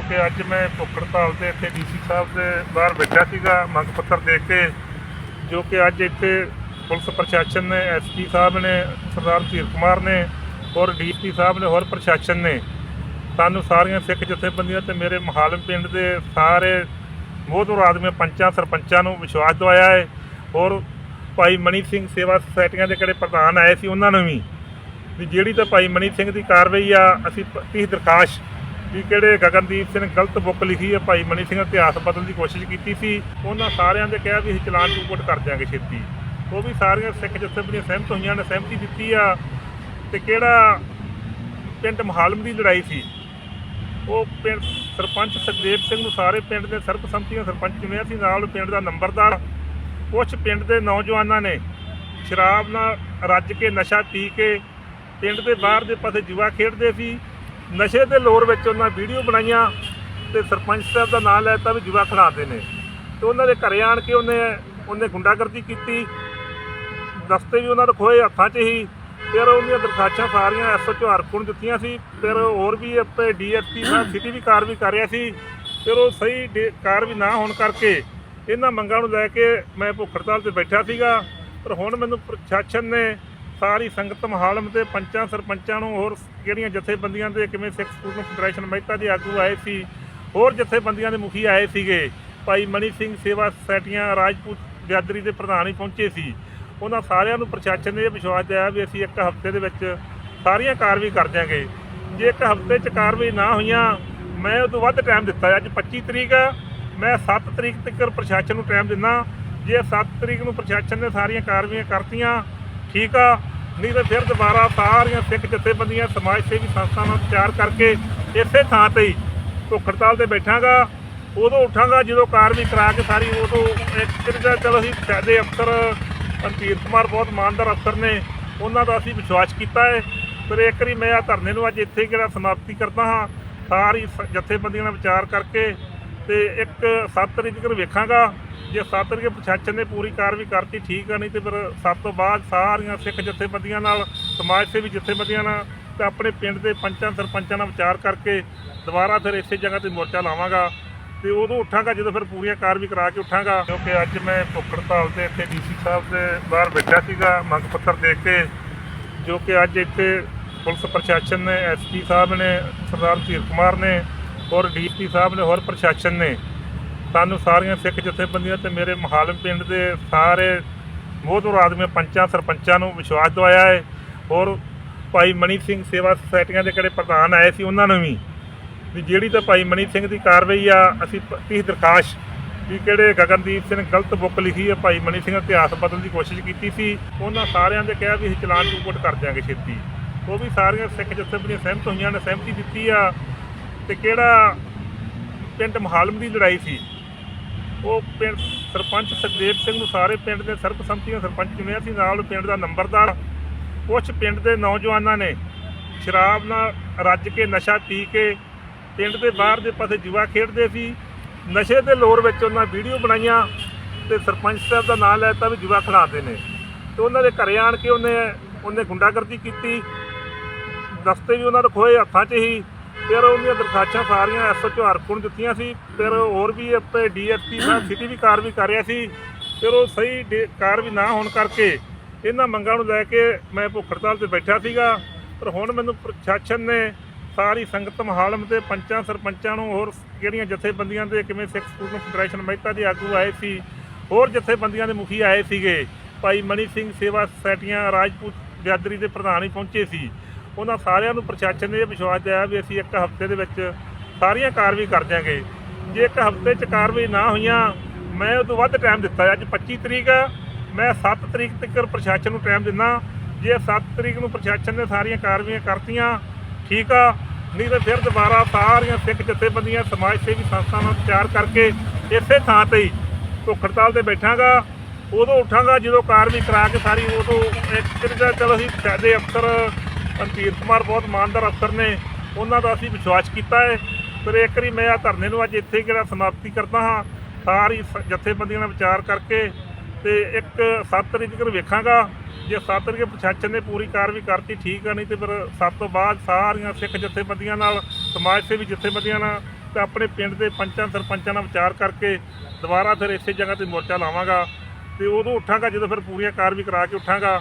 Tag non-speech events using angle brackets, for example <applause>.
ਕਿਉਂਕਿ ਅੱਜ ਮੈਂ ਭੁੱਖ ਹੜਤਾਲ ਤੇ ਇੱਥੇ ਡੀਸੀ ਸਾਹਿਬ ਦੇ ਬਾਹਰ ਬੈਠਾ ਸੀਗਾ, ਮੰਗ ਪੱਤਰ ਦੇ ਕੇ, ਜੋ ਕਿ ਅੱਜ ਇੱਥੇ ਪੁਲਿਸ ਪ੍ਰਸ਼ਾਸਨ ਨੇ ਐਸਪੀ ਸਾਹਿਬ ਨੇ, ਸਰਦਾਰ ਧੀਰ ਕੁਮਾਰ ਨੇ ਔਰ ਡੀਸਪੀ ਸਾਹਿਬ ਨੇ, ਹੋਰ ਪ੍ਰਸ਼ਾਸਨ ਨੇ ਸਾਨੂੰ ਸਾਰੀਆਂ ਸਿੱਖ ਜਥੇਬੰਦੀਆਂ ਤੇ ਮੇਰੇ ਮਹਾਲਮ ਪਿੰਡ ਦੇ ਸਾਰੇ ਮੋਹਤਵਰ ਆਦਮੀ ਪੰਚਾਂ, ਸਰਪੰਚਾਂ ਨੂੰ ਵਿਸ਼ਵਾਸ ਦਵਾਇਆ ਹੈ ਔਰ ਭਾਈ ਮਨੀ ਸਿੰਘ ਸੇਵਾ ਸੁਸਾਇਟੀਆਂ ਦੇ ਕਿਹੜੇ ਪ੍ਰਧਾਨ ਆਏ ਸੀ ਉਹਨਾਂ ਨੂੰ ਵੀ ਵੀ ਜਿਹੜੀ ਤਾਂ ਭਾਈ ਮਨੀ ਸਿੰਘ ਦੀ ਕਾਰਵਾਈ ਆ, ਅਸੀਂ ਤੀ ਦਰਖਾਸਤ ਵੀ ਕਿਹੜੇ ਗਗਨਦੀਪ ਸਿੰਘ ਗਲਤ ਬੁੱਕ ਲਿਖੀ ਹੈ, ਭਾਈ ਮਨੀ ਸਿੰਘ ਇਤਿਹਾਸ ਬਦਲਣ ਦੀ ਕੋਸ਼ਿਸ਼ ਕੀਤੀ ਸੀ। ਉਹਨਾਂ ਸਾਰਿਆਂ ਦੇ ਕਿਹਾ ਵੀ ਅਸੀਂ ਚਲਾਨ ਰਿਪੋਰਟ ਕਰ ਦਿਆਂਗੇ ਛੇਤੀ। ਉਹ ਵੀ ਸਾਰੀਆਂ ਸਿੱਖ ਜਥੇਬੰਦੀਆਂ ਸਹਿਮਤ ਹੋਈਆਂ ਨੇ, ਸਹਿਮਤੀ ਦਿੱਤੀ ਆ। ਤੇ ਕਿਹੜਾ ਪਿੰਡ ਮਹਾਲਮ ਦੀ ਲੜਾਈ ਸੀ? ਉਹ ਪਿੰਡ ਸਰਪੰਚ ਸੁਖਦੇਵ ਸਿੰਘ ਨੂੰ ਸਾਰੇ ਪਿੰਡ ਦੇ ਸਰਬਸੰਮਤੀ ਨਾਲ ਸਰਪੰਚ ਚੁਣਿਆ ਸੀ, ਨਾਲ ਪਿੰਡ ਦਾ ਨੰਬਰਦਾਰ। ਕੁਝ ਪਿੰਡ ਦੇ ਨੌਜਵਾਨਾਂ ਨੇ ਸ਼ਰਾਬ ਨਾਲ ਰੱਜ ਕੇ ਨਸ਼ਾ ਪੀ ਕੇ ਪਿੰਡ ਦੇ ਬਾਹਰ ਦੇ ਪਾਸੇ ਜੁਆ ਖੇਡਦੇ ਸੀ। ਨਸ਼ੇ ਦੇ ਲੋਰ ਵਿੱਚ ਉਹਨਾਂ ਵੀਡੀਓ ਬਣਾਈਆਂ ਤੇ ਸਰਪੰਚ ਸਾਹਿਬ ਦਾ ਨਾਮ ਲੈਤਾ ਵੀ ਜੁਆ ਖਿਡਾਉਂਦੇ ਨੇ। ਤੇ ਉਹਨਾਂ ਦੇ ਘਰੇ ਆਣ ਕੇ ਉਹਨੇ ਉਹਨੇ ਗੁੰਡਾਗਰਦੀ ਕੀਤੀ। ਦਸਤੇ ਵੀ ਉਹਨਾਂ ਦੇ ਖੋਏ ਹੱਥਾਂ 'ਚ ਹੀ। ਫਿਰ ਉਹਦੀਆਂ ਦਰਖਾਸਤਾਂ ਸਾਰੀਆਂ ਐਸਓਚਓ ਨੂੰ ਦਿੱਤੀਆਂ ਸੀ। ਫਿਰ ਹੋਰ ਵੀ ਆਪਣੇ ਡੀਐਸਪੀ ਸਾਹਿਬ ਸਿਟੀ ਵੀ ਕਾਰਵਾਈ ਕਰ ਰਿਹਾ ਸੀ। ਫਿਰ ਉਹ ਸਹੀ ਡੇ- ਕਾਰਵਾਈ ਨਾ ਹੋਣ ਕਰਕੇ ਇਹਨਾਂ ਮੰਗਾਂ ਨੂੰ ਲੈ ਕੇ ਮੈਂ ਭੁੱਖ ਹੜਤਾਲ ਤੇ ਬੈਠਾ ਸੀਗਾ। ਪਰ ਹੁਣ ਮੈਨੂੰ ਪ੍ਰਸ਼ਾਸਨ ਨੇ ਸਾਰੀ ਸੰਗਤ ਮਹਾਲਮ ਤੇ ਪੰਚਾਂ, ਸਰਪੰਚਾਂ ਨੂੰ ਹੋਰ ਜਿਹੜੀਆਂ ਜਥੇਬੰਦੀਆਂ ਦੇ ਕਿਵੇਂ ਸਿੱਖ ਸਟੂਡੈਂਟ ਫੈਡਰੇਸ਼ਨ ਮਹਿਤਾ ਦੇ ਆਗੂ ਆਏ ਸੀ, ਹੋਰ ਜਥੇਬੰਦੀਆਂ ਦੇ ਮੁਖੀ ਆਏ ਸੀਗੇ। ਭਾਈ ਮਨੀ ਸਿੰਘ ਸੇਵਾ ਸੁਸਾਇਟੀਆਂ, ਰਾਜਪੂਤ ਬਿਆਦਰੀ ਦੇ ਪ੍ਰਧਾਨ ਹੀ ਪਹੁੰਚੇ ਸੀ। ਉਹਨਾਂ ਸਾਰਿਆਂ ਨੂੰ ਪ੍ਰਸ਼ਾਸਨ ਨੇ ਇਹ ਵਿਸ਼ਵਾਸ ਦਿਆ ਵੀ ਅਸੀਂ ਇੱਕ ਹਫ਼ਤੇ ਦੇ ਵਿੱਚ ਸਾਰੀਆਂ ਕਾਰਵਾਈ ਕਰ ਦਿਆਂਗੇ। ਜੇ ਇੱਕ ਹਫ਼ਤੇ 'ਚ ਕਾਰਵਾਈ ਨਾ ਹੋਈਆਂ, ਮੈਂ ਉਹ ਤੋਂ ਵੱਧ ਟਾਈਮ ਦਿੱਤਾ ਅੱਜ 25 ਤਰੀਕ ਮੈਂ 7 ਤਰੀਕ ਤੱਕ ਪ੍ਰਸ਼ਾਸਨ ਨੂੰ ਟਾਈਮ ਦਿੰਦਾ। ਜੇ 7 ਤਰੀਕ ਨੂੰ ਪ੍ਰਸ਼ਾਸਨ ਨੇ ਸਾਰੀਆਂ ਕਾਰਵਾਈਆਂ ਕਰਤੀਆਂ, ਠੀਕ ਆ। ਨਹੀਂ ਤਾਂ ਫਿਰ ਦੁਬਾਰਾ ਸਾਰੀਆਂ ਸਿੱਖ ਜਥੇਬੰਦੀਆਂ, ਸਮਾਜ ਸੇਵੀ ਸੰਸਥਾਵਾਂ ਨਾਲ ਵਿਚਾਰ ਕਰਕੇ ਇਸੇ ਥਾਂ ਤੇ ਹੀ ਭੁੱਖ ਹੜਤਾਲ ਤੇ ਬੈਠਾਂਗਾ। ਉਦੋਂ ਉੱਠਾਂਗਾ ਜਦੋਂ ਕਾਰਵਾਈ ਕਰਾ ਕੇ ਸਾਰੀ ਉਦੋਂ ਇੱਕ ਕਿਰਦਾ ਚਲੋ ਅਸੀਂ ਸਾਡੇ ਅਫਸਰ ਮਨਪੀਰ ਕੁਮਾਰ ਬਹੁਤ ਇਮਾਨਦਾਰ ਅਫਸਰ ਨੇ, ਉਹਨਾਂ ਦਾ ਅਸੀਂ ਵਿਸ਼ਵਾਸ ਕੀਤਾ ਹੈ। ਪਰ ਇੱਕ ਵਾਰੀ ਮੈਂ ਆ ਧਰਨੇ ਨੂੰ ਅੱਜ ਇੱਥੇ ਕਿਹੜਾ ਸਮਾਪਤੀ ਕਰਦਾ ਹਾਂ। ਸਾਰੀ ਸ- ਜਥੇਬੰਦੀਆਂ ਨਾਲ ਵਿਚਾਰ ਕਰਕੇ ਤੇ ਇੱਕ 7 ਤਰੀਕ ਤੱਕ ਵੇਖਾਂਗਾ। ਜੇ 7 ਤਰੀਕ ਪ੍ਰਸ਼ਾਸਨ ਨੇ ਪੂਰੀ ਕਾਰਵਾਈ ਕਰਤੀ, ਠੀਕ ਆ, ਨਹੀਂ ਤੇ ਫਿਰ 7 ਤੋਂ ਬਾਅਦ ਸਾਰੀਆਂ ਸਿੱਖ ਜਥੇਬੰਦੀਆਂ ਨਾਲ, ਸਮਾਜ ਸੇਵੀ ਜਥੇਬੰਦੀਆਂ ਨਾਲ ਤੇ ਆਪਣੇ ਪਿੰਡ ਦੇ ਪੰਚਾਂ, ਸਰਪੰਚਾਂ ਨਾਲ ਵਿਚਾਰ ਕਰਕੇ ਦੁਬਾਰਾ ਫਿਰ ਇਸੇ ਜਗ੍ਹਾ ਤੇ ਮੋਰਚਾ ਲਾਵਾਂਗਾ ਤੇ ਉਦੋਂ ਉੱਠਾਂਗਾ, ਜਦੋਂ ਫਿਰ ਪੂਰੀਆਂ ਕਾਰਵਾਈ ਕਰਾ ਕੇ ਉੱਠਾਂਗਾ। ਕਿਉਂਕਿ ਅੱਜ ਮੈਂ ਭੁੱਖੜਤਾਲ ਤੇ ਇੱਥੇ ਡੀਸੀ ਸਾਹਿਬ ਦੇ ਬਾਹਰ ਬੈਠਾ ਸੀਗਾ, ਮੰਗ ਪੱਤਰ ਦੇ ਕੇ, ਜੋ ਕਿ ਅੱਜ ਇੱਥੇ ਪੁਲਿਸ ਪ੍ਰਸ਼ਾਸਨ ਨੇ ਐਸਪੀ ਸਾਹਿਬ ਨੇ, ਸਰਦਾਰ ਧੀਰ ਕੁਮਾਰ ਨੇ ਔਰ ਡੀਪੀ ਸਾਹਿਬ ਨੇ ਹੋਰ ਪ੍ਰਸ਼ਾਸਨ ਨੇ ਸਾਨੂੰ ਸਾਰੀਆਂ ਸਿੱਖ ਜਥੇਬੰਦੀਆਂ ਤੇ ਮੇਰੇ ਮਹਾਲਮ ਪਿੰਡ ਦੇ ਸਾਰੇ ਮੋਹਤਵਰ ਆਦਮੀ ਪੰਚਾਂ, ਸਰਪੰਚਾਂ ਨੂੰ ਵਿਸ਼ਵਾਸ ਦਵਾਇਆ ਹੈ ਔਰ ਭਾਈ ਮਨੀ ਸਿੰਘ ਸੇਵਾ ਸੁਸਾਇਟੀਆਂ ਦੇ ਕਿਹੜੇ ਪ੍ਰਧਾਨ ਆਏ ਸੀ ਉਹਨਾਂ ਨੂੰ ਵੀ ਵੀ ਜਿਹੜੀ ਤਾਂ ਭਾਈ ਮਨੀ ਸਿੰਘ ਦੀ ਕਾਰਵਾਈ ਆ, ਅਸੀਂ ਤੀ ਦਰਖਾਸ਼ ਵੀ ਕਿਹੜੇ ਗਗਨਦੀਪ ਸਿੰਘ ਗਲਤ ਬੁੱਕ ਲਿਖੀ ਹੈ ਭਾਈ ਮਨੀ ਸਿੰਘ ਇਤਿਹਾਸ ਬਦਲਣ ਦੀ ਕੋਸ਼ਿਸ਼ ਕੀਤੀ ਸੀ, ਉਹਨਾਂ ਸਾਰਿਆਂ ਦੇ ਕਿਹਾ ਵੀ ਅਸੀਂ ਚਲਾਨ ਰਿਪੋਰਟ ਕਰ ਦਿਆਂਗੇ ਛੇਤੀ। ਉਹ ਵੀ ਸਾਰੀਆਂ ਸਿੱਖ ਜਥੇਬੰਦੀਆਂ ਸਹਿਮਤ ਹੋਈਆਂ ਨੇ, ਸਹਿਮਤੀ ਦਿੱਤੀ ਆ ਤੇ ਕਿਹੜਾ ਪਿੰਡ ਮਹਾਲਮ ਦੀ ਲੜਾਈ ਸੀ? ਉਹ ਪਿੰਡ ਸਰਪੰਚ ਸੁਖਦੇਵ ਸਿੰਘ ਨੂੰ ਸਾਰੇ ਪਿੰਡ ਦੇ ਸਰਬਸੰਮਤੀ ਨਾਲ ਸਰਪੰਚ ਚੁਣਿਆ ਸੀ, ਨਾਲ ਪਿੰਡ ਦਾ ਨੰਬਰਦਾਰ। ਕੁਝ ਪਿੰਡ ਦੇ ਨੌਜਵਾਨਾਂ ਨੇ ਸ਼ਰਾਬ ਨਾਲ ਰੱਜ ਕੇ ਨਸ਼ਾ ਪੀ ਕੇ ਪਿੰਡ ਦੇ ਬਾਹਰ ਦੇ ਪਾਸੇ ਜੁਆ ਖੇਡਦੇ ਸੀ। ਨਸ਼ੇ ਦੇ ਲੋਰ ਵਿੱਚ ਉਹਨਾਂ ਵੀਡੀਓ ਬਣਾਈਆਂ ਤੇ ਸਰਪੰਚ ਸਾਹਿਬ ਦਾ ਨਾਮ ਲੈਤਾ ਵੀ ਜੁਆ ਖਿਡਾਉਂਦੇ ਨੇ। ਤੇ ਉਹਨਾਂ ਦੇ ਘਰੇ ਆਣ ਕੇ ਉਹਨੇ ਉਹਨੇ ਗੁੰਡਾਗਰਦੀ ਕੀਤੀ। ਦਸਤੇ ਵੀ ਉਹਨਾਂ ਦੇ ਖੋਏ ਹੱਥਾਂ 'ਚ ਹੀ। ਫਿਰ ਉਹਦੀਆਂ ਦਰਖਾਸਤਾਂ ਸਾਰੀਆਂ ਐਸਓਚਓ ਹਰਪੁਰ ਨੂੰ ਦਿੱਤੀਆਂ ਸੀ ਫਿਰ ਹੋਰ ਵੀ ਆਪਣੇ ਡੀਐਸਪੀ ਸਾਹਿਬ <clears throat> ਸਿਟੀ ਵੀ ਕਾਰਵਾਈ ਕਰ ਰਿਹਾ ਸੀ ਫਿਰ ਉਹ ਸਹੀ ਡੇ- ਕਾਰਵਾਈ ਨਾ ਹੋਣ ਕਰਕੇ ਇਹਨਾਂ ਮੰਗਾਂ ਨੂੰ ਲੈ ਕੇ ਮੈਂ ਭੁੱਖ ਹੜਤਾਲ ਤੇ ਬੈਠਾ ਸੀਗਾ ਪਰ ਹੁਣ ਮੈਨੂੰ ਪ੍ਰਸ਼ਾਸਨ ਨੇ ਸਾਰੀ ਸੰਗਤ ਮਹਾਲਮ ਤੇ ਪੰਚਾਂ ਸਰਪੰਚਾਂ ਨੂੰ ਹੋਰ ਜਿਹੜੀਆਂ ਜਥੇਬੰਦੀਆਂ ਦੇ ਕਿਵੇਂ ਸਿੱਖ ਸਟੂਡੈਂਟ ਫੈਡਰੇਸ਼ਨ ਮਹਿਤਾ ਦੇ ਆਗੂ ਆਏ ਸੀ ਹੋਰ ਜਥੇਬੰਦੀਆਂ ਦੇ ਮੁਖੀ ਆਏ ਸੀਗੇ ਭਾਈ ਮਨੀ ਸਿੰਘ ਸੇਵਾ ਸੁਸਾਇਟੀਆਂ ਰਾਜਪੂਤ ਬਿਆਦਰੀ ਦੇ ਪ੍ਰਧਾਨ ਹੀ ਪਹੁੰਚੇ ਸੀ ਉਹਨਾਂ ਸਾਰਿਆਂ ਨੂੰ ਪ੍ਰਸ਼ਾਸਨ ਨੇ ਇਹ ਵਿਸ਼ਵਾਸ ਦਿਵਾਇਆ ਵੀ ਅਸੀਂ ਇੱਕ ਹਫ਼ਤੇ ਦੇ ਵਿੱਚ ਸਾਰੀਆਂ ਕਾਰਵਾਈ ਕਰ ਦਿਆਂਗੇ। ਜੇ ਇੱਕ ਹਫ਼ਤੇ 'ਚ ਕਾਰਵਾਈ ਨਾ ਹੋਈਆਂ, ਮੈਂ ਉਹ ਤੋਂ ਵੱਧ ਟਾਈਮ ਦਿੱਤਾ ਅੱਜ 25 ਤਰੀਕ ਆ, ਮੈਂ 7 ਤਰੀਕ ਤੱਕ ਪ੍ਰਸ਼ਾਸਨ ਨੂੰ ਟਾਈਮ ਦਿੰਦਾ। ਜੇ 7 ਤਰੀਕ ਨੂੰ ਪ੍ਰਸ਼ਾਸਨ ਨੇ ਸਾਰੀਆਂ ਕਾਰਵਾਈਆਂ ਕਰਤੀਆਂ, ਠੀਕ ਆ, ਨਹੀਂ ਤਾਂ ਫਿਰ ਦੁਬਾਰਾ ਸਾਰੀਆਂ ਸਿੱਖ ਜਥੇਬੰਦੀਆਂ, ਸਮਾਜ ਸੇਵੀ ਸੰਸਥਾਵਾਂ ਨਾਲ ਵਿਚਾਰ ਕਰਕੇ ਇਸੇ ਥਾਂ ਤੇ ਹੀ ਭੁੱਖ ਹੜਤਾਲ ਤੇ ਬੈਠਾਂਗਾ। ਉਦੋਂ ਉੱਠਾਂਗਾ ਜਦੋਂ ਕਾਰਵਾਈ ਕਰਾ ਕੇ ਸਾਰੀ, ਉਦੋਂ ਇੱਕ ਕਿਰਦਾ ਚਲੋ ਅਸੀਂ ਸਾਡੇ ਅਫਸਰ ਮਨਪੀਰ ਕੁਮਾਰ ਬਹੁਤ ਇਮਾਨਦਾਰ ਅਫਸਰ ਨੇ, ਉਹਨਾਂ ਦਾ ਅਸੀਂ ਵਿਸ਼ਵਾਸ ਕੀਤਾ ਹੈ। ਪਰ ਇੱਕ ਵਾਰੀ ਮੈਂ ਆ ਧਰਨੇ ਨੂੰ ਅੱਜ ਇੱਥੇ ਜਿਹੜਾ ਸਮਾਪਤੀ ਕਰਦਾ ਹਾਂ। ਸਾਰੀ ਸ- ਜਥੇਬੰਦੀਆਂ ਨਾਲ ਵਿਚਾਰ ਕਰਕੇ ਤੇ ਇੱਕ 7 ਤਰੀਕ ਤੱਕ ਵੇਖਾਂਗਾ। ਜੇ 7 ਤਰੀਕ ਪ੍ਰਸ਼ਾਸਨ ਨੇ ਪੂਰੀ ਕਾਰਵਾਈ ਕਰਤੀ, ਠੀਕ ਆ, ਨਹੀਂ ਤੇ ਫਿਰ 7 ਤੋਂ ਬਾਅਦ ਸਾਰੀਆਂ ਸਿੱਖ ਜਥੇਬੰਦੀਆਂ ਨਾਲ, ਸਮਾਜ ਸੇਵੀ ਜਥੇਬੰਦੀਆਂ ਨਾਲ ਤੇ ਆਪਣੇ ਪਿੰਡ ਦੇ ਪੰਚਾਂ, ਸਰਪੰਚਾਂ ਨਾਲ ਵਿਚਾਰ ਕਰਕੇ ਦੁਬਾਰਾ ਫਿਰ ਇਸੇ ਜਗ੍ਹਾ ਤੇ ਮੋਰਚਾ ਲਾਵਾਂਗਾ। ਤੇ ਉਦੋਂ ਉੱਠਾਂਗਾ, ਜਦੋਂ ਫਿਰ ਪੂਰੀਆਂ ਕਾਰਵਾਈ ਕਰਾ ਕੇ ਉੱਠਾਂਗਾ।